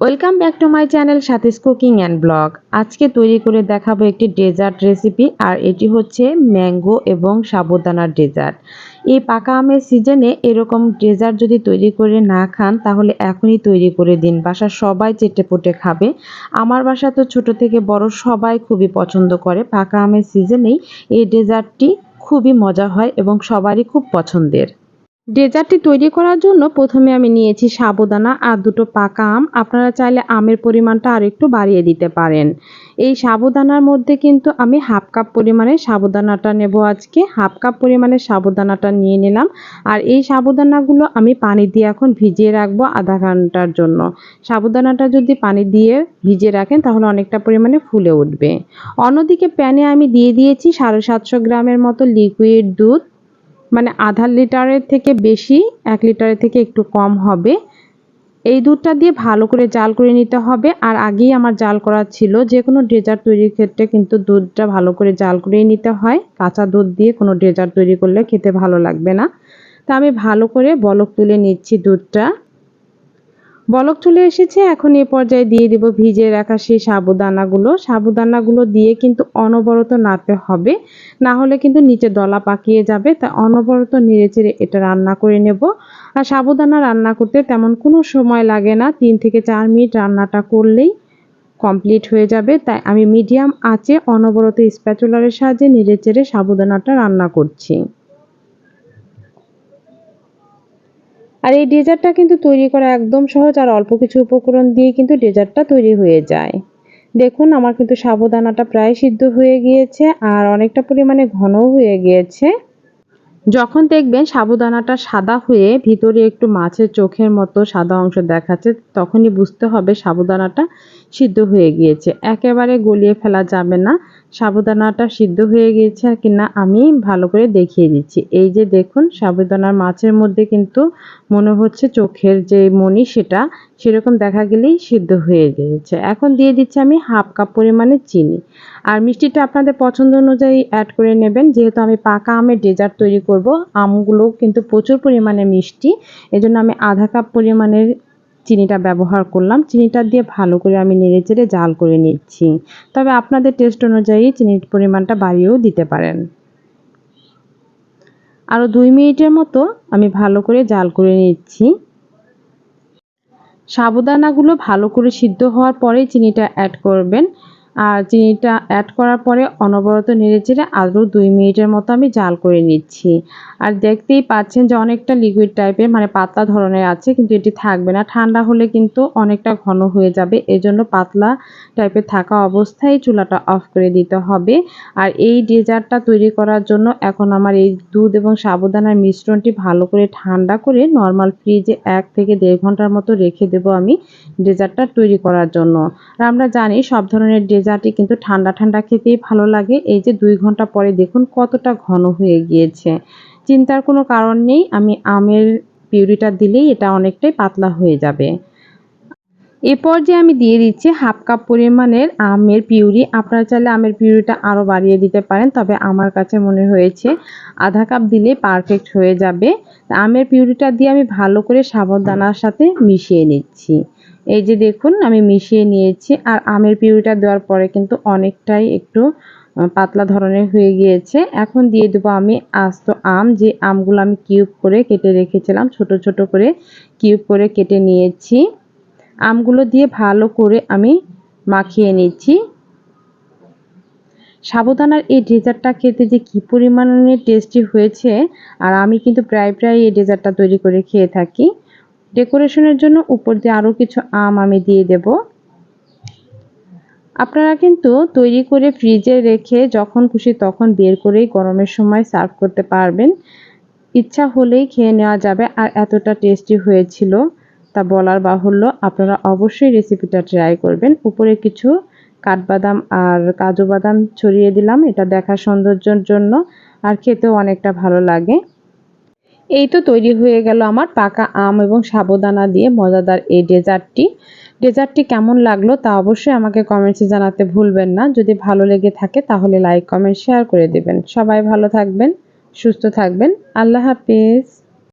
Welcome back to my channel Sathi's cooking and blog আজকে তৈরি করে দেখাবো একটি ডেজার্ট রেসিপি আর এটি হচ্ছে ম্যাঙ্গো এবং সাবুদানার ডেজার্ট এই পাকা আমের সিজনে এরকম ডেজার্ট যদি তৈরি করে না খান, তাহলে এখনই তৈরি করে দিন। বাসা সবাই চেটে পুটে খাবে। আমার বাসা তো ছোট থেকে বড়, সবাই খুবই পছন্দ করে। পাকা আমের সিজনেই এই ডেজার্টটি খুবই মজা হয় এবং সবারই খুব পছন্দের। ডেজার্টটি তৈরি করার জন্য প্রথমে আমি নিয়েছি সাবুদানা আর দুটো পাকা আম। আপনারা চাইলে আমের পরিমাণটা আর একটু বাড়িয়ে দিতে পারেন। এই সাবুদানার মধ্যে কিন্তু আমি হাফ কাপ পরিমাণে সাবুদানাটা নেব আজকে। হাফ কাপ পরিমাণে সাবুদানাটা নিয়ে নিলাম। আর এই সাবুদানাগুলো আমি পানি দিয়ে এখন ভিজিয়ে রাখব আধা ঘণ্টার জন্য। সাবুদানাটা যদি পানি দিয়ে ভিজিয়ে রাখেন তাহলে অনেকটা পরিমাণে ফুলে উঠবে। অন্যদিকে প্যানে আমি দিয়ে দিয়েছি সাড়ে সাতশো গ্রামের মতো লিকুইড দুধ। মানে আধা লিটারের থেকে বেশি, এক লিটারের থেকে একটু কম হবে। এই দুধটা দিয়ে ভালো করে জাল করে নিতে হবে। আর আগেই আমার জাল করা ছিল, যে কোনো ডেজার্ট তৈরির ক্ষেত্রে কিন্তু দুধটা ভালো করে জাল করেই নিতে হয়। কাঁচা দুধ দিয়ে কোনো ডেজার্ট তৈরি করলে খেতে ভালো লাগবে না। তা আমি ভালো করে বলক তুলে নিচ্ছি দুধটা। বলক চলে এসেছে, এখন এ পর্যায়ে দিয়ে দিব ভিজে রাখা সেই সাবুদানাগুলো। সাবুদানাগুলো দিয়ে কিন্তু অনবরত নাড়তে হবে, না হলে কিন্তু নিচে দলা পাকিয়ে যাবে। তা অনবরত নেড়ে এটা রান্না করে নেব। আর সাবুদানা রান্না করতে তেমন কোনো সময় লাগে না, তিন থেকে চার মিনিট রান্নাটা করলেই কমপ্লিট হয়ে যাবে। তাই আমি মিডিয়াম আঁচে অনবরত স্প্যাচুলারের সাহায্যে নেড়ে চেড়ে সাবুদানাটা রান্না করছি। আর এই ডেজার্টটা কিন্তু তৈরি করা একদম সহজ আর অল্প কিছু উপকরণ দিয়ে কিন্তু ডেজার্টটা তৈরি হয়ে যায়। দেখুন, আমার কিন্তু সাবুদানাটা প্রায় সিদ্ধ হয়ে গিয়েছে আর অনেকটা পরিমাণে ঘনও হয়ে গিয়েছে। যখন দেখবেন সাবুদানাটা সাদা হয়ে ভিতরে একটু মাছের চোখের মতো সাদা অংশ দেখাচ্ছে, তখনই বুঝতে হবে সাবুদানাটা সিদ্ধ হয়ে গিয়েছে। একেবারে গলিয়ে ফেলা যাবে না। সাবুদানাটা সিদ্ধ হয়ে গিয়েছে কিনা আমি ভালো করে দেখিয়ে দিচ্ছি। এই যে দেখুন, সাবুদানার মাছের মধ্যে কিন্তু মনে হচ্ছে চোখের যে মনি সেটা, সেরকম দেখা গেলেই সিদ্ধ হয়ে গিয়েছে। এখন দিয়ে দিচ্ছি আমি হাফ কাপ পরিমাণে চিনি। আর মিষ্টিটা আপনাদের পছন্দ অনুযায়ী অ্যাড করে নেবেন। যেহেতু আমি পাকা আমের ডেজার্ট তৈরি করব আমগুলো কিন্তু প্রচুর পরিমাণে মিষ্টি। এজন্য আমি আধা কাপ পরিমাণের চিনিটা ব্যবহার করলাম। চিনিটা দিয়ে ভালো করে আমি নেড়ে চেড়ে জাল করে নিচ্ছি। তবে আপনাদের টেস্ট অনুযায়ী চিনির পরিমাণটা বাড়িয়েও দিতে পারেন। আরও দুই মিনিটের মতো আমি ভালো করে জাল করে নিচ্ছি। সাবুদানাগুলো ভালো করে সিদ্ধ হওয়ার পরেই চিনিটা অ্যাড করবেন। আর চিনিটা অ্যাড করার পরে অনবরত নেড়ে চেড়ে আরও দুই মিনিটের মতো আমি জাল করে নিচ্ছি। আর দেখতেই পাচ্ছেন যে অনেকটা লিকুইড টাইপের মানে পাতলা ধরনের আছে, কিন্তু এটি থাকবে না। ঠান্ডা হলে কিন্তু অনেকটা ঘন হয়ে যাবে। এজন্য পাতলা টাইপের থাকা অবস্থায় চুলাটা অফ করে দিতে হবে। আর এই ডেজার্টটা তৈরি করার জন্য এখন আমার এই দুধ এবং সাবুদানার মিশ্রণটি ভালো করে ঠান্ডা করে নর্মাল ফ্রিজে এক থেকে দেড় ঘণ্টার মতো রেখে দেব আমি ডেজার্টটা তৈরি করার জন্য। আর আমরা জানি সব ধরনের ডেজার্টই কিন্তু ঠান্ডা ঠান্ডা খেতেই ভালো লাগে। এই যে দুই ঘণ্টা পরে দেখুন কতটা ঘন হয়ে গিয়েছে। চিন্তার কোনো কারণ নেই, আমি আমের পিউরিটা দিলেই এটা অনেকটাই পাতলা হয়ে যাবে। এরপর যে আমি দিয়ে দিচ্ছি হাফ কাপ পরিমাণের আমের পিউরি। আপনারা চাইলে আমের পিউরিটা আরও বাড়িয়ে দিতে পারেন, তবে আমার কাছে মনে হয়েছে আধা কাপ দিলে পারফেক্ট হয়ে যাবে। আমের পিউরিটা দিয়ে আমি ভালো করে সাবধানার সাথে মিশিয়ে নিচ্ছি। এই যে দেখুন, আমি মিশিয়ে নিয়েছি, আর আমের পিউরিটা দেওয়ার পরে কিন্তু অনেকটাই একটু পাতলা ধরনের হয়ে গিয়েছে। এখন দিয়ে দেবো আমি আস্ত আম। যে আমগুলো আমি কিউব করে কেটে রেখেছিলাম, ছোট ছোট করে কিউব করে কেটে নিয়েছি। আমগুলো দিয়ে ভালো করে আমি মাখিয়ে নিচ্ছি। সাবুদানার এই ডেজার্টটা খেতে যে কী পরিমাণে টেস্টি হয়েছে, আর আমি কিন্তু প্রায় প্রায় এই ডেজার্টটা তৈরি করে খেয়ে থাকি। ডেকোরেশনের জন্য উপর দিয়ে আরও কিছু আম আমি দিয়ে দেব। আপনারা কিন্তু তৈরি করে ফ্রিজে রেখে যখন খুশি তখন বের করেই গরমের সময় সার্ভ করতে পারবেন। ইচ্ছা হলেই খেয়ে নেওয়া যাবে। আর এতটা টেস্টি হয়েছিল তা বলার বাহুল্য। আপনারা অবশ্যই রেসিপিটা ট্রাই করবেন। উপরে কিছু কাঠবাদাম আর কাজু বাদাম ছড়িয়ে দিলাম। এটা দেখার সৌন্দর্যের জন্য আর খেতেও অনেকটা ভালো লাগে। এই তো তৈরি হয়ে গেল আমার পাকা আম এবং সাবুদানা দিয়ে মজাদার এই ডেজার্টটি। ডেজার্টটি কেমন লাগল তা অবশ্যই আমাকে কমেন্টসে জানাতে ভুলবেন না। যদি ভালো লেগে থাকে তাহলে লাইক কমেন্ট শেয়ার করে দেবেন। সবাই ভালো থাকবেন, সুস্থ থাকবেন। আল্লাহ হাফিজ।